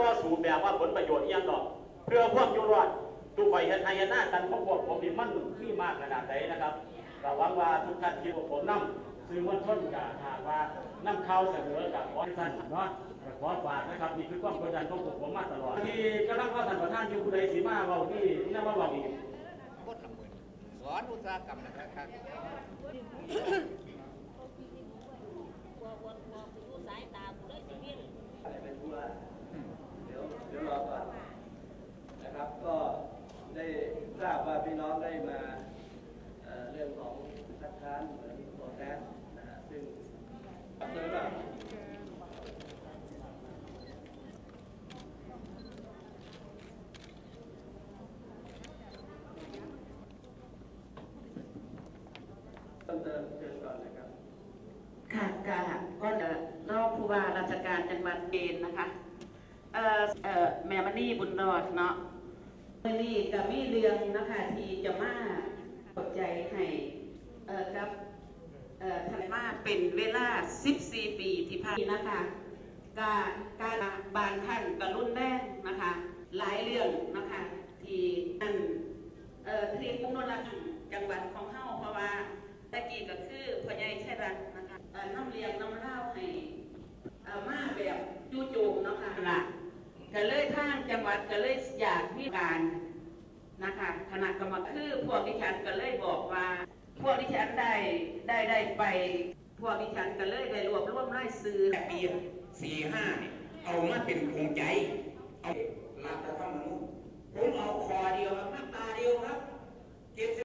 ต่อสู้แบบว่าผลประโยชน์ยังดอก เพื่อความยู่รอดทุกฝ่ายเฮ็ดให้เฮ็ดหน้ากันของพวกผมนี่มันมีมากขนาดไหนนะครับก็หวังว่าทุกท่านที่พวกผมนำสื่อมวลชนจะหากว่านำข่าเสนอกับขอให้ท่านเนาะขอฝากนะครับนี่คือความกดดันของพวกผมมาตลอดที่กำลังว่าท่านประธานอยู่ผู้ใดสีมาเว้านี่นี่มาเว้าอีกโคตรละหมื่นสอนอุตสาหกรรมนะครับ กลัวกลัวกลัวกูดูสายตากูเลยสิพี่ อะไรเป็นผู้ว่าเดี๋ยวเดี๋ยวรอก่อนนะครับ ก็ได้ทราบ ว่าพี่น้องได้มาเเรื่องของคัดค้านเหมือนโปรแทสนะฮะซึ่งเลยว่าเพิ่มเติมเชิญก่อนนะครับค่ะก็ก็จะรอบผู้ว่าราชการจังหวัดเกณฑ์นะคะ เอ่อ เอ่อ แม่มณีบุญรอดเนาะ มื่อนี้ก็มีเรื่องนะคะที่จะมาปลดใจให้เอ่อกับเอ่อทนมาเป็นเวลา 14 ปีที่ผ่านนะคะการการบางท่านก็รุนแรงนะคะ หลายเรื่องนะคะที่ท่นเอ่อที่กรุงนนท์จังหวัดของเฮาเพราะว่าตะกี้ก็คือพ่อใหญ่ชัยรัตน์นะคะเออน้ำเลี้ยงน้ำเล่าให้เออมาแบบจู่โจมเนาะค่ะ ก็เลยทางจังหวัดก็เลยอยากมีการนะคะคณะกรรมคือพวกดิฉันก็เลยบอกว่า พวกดิฉันได้ได้ได้ไป พวกดิฉันก็เลยได้รวบรวมรายซื้อแต่ปีสี่ห้าเนี่ยเอามาเป็นคงใจเอารัฐธรรมนูญผมเอา